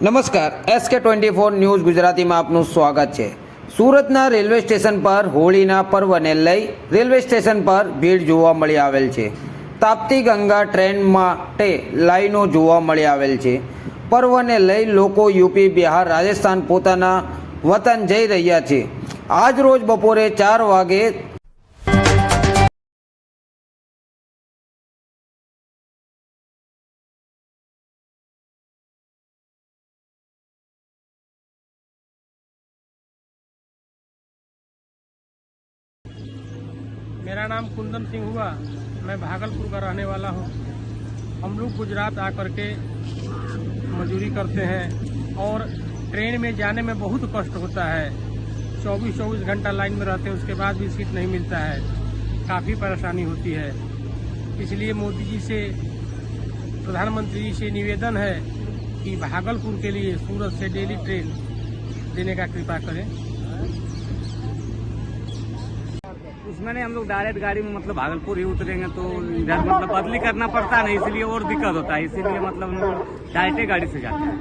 નમસ્કાર SK twenty four news ગુજરાતીમાં આપનું સ્વાગત છે. સુરતના રેલવે સ્ટેશન પર હોળીના પર્વને લઈ રેલવે સ્ટેશન પર ભીડ જોવા મળી આવેલ છે. તાપ્તી ગંગા ટ્રેન માટે લાઈનો જોવા મળી આવેલ છે. પર્વને લઈ લોકો યુપી, બિહાર, રાજસ્થાન પોતાના વતન જઈ રહ્યા છે. આજ રોજ બપોરે ચાર વાગે मेरा नाम कुंदन सिंह हुआ। मैं भागलपुर का रहने वाला हूँ। हम लोग गुजरात आकर के मजदूरी करते हैं और ट्रेन में जाने में बहुत कष्ट होता है। चौबीस चौबीस घंटा लाइन में रहते हैं, उसके बाद भी सीट नहीं मिलता है। काफ़ी परेशानी होती है। इसलिए मोदी जी से, प्रधानमंत्री जी से निवेदन है कि भागलपुर के लिए सूरत से डेली ट्रेन देने का कृपा करें। उसमें नहीं हम लोग डायरेक्ट गाड़ी में मतलब भागलपुर ही उतरेंगे तो इधर मतलब बदली करना पड़ता है इसलिए और दिक्कत होता है, इसीलिए मतलब हम लोग डायरेक्ट गाड़ी से जाते हैं।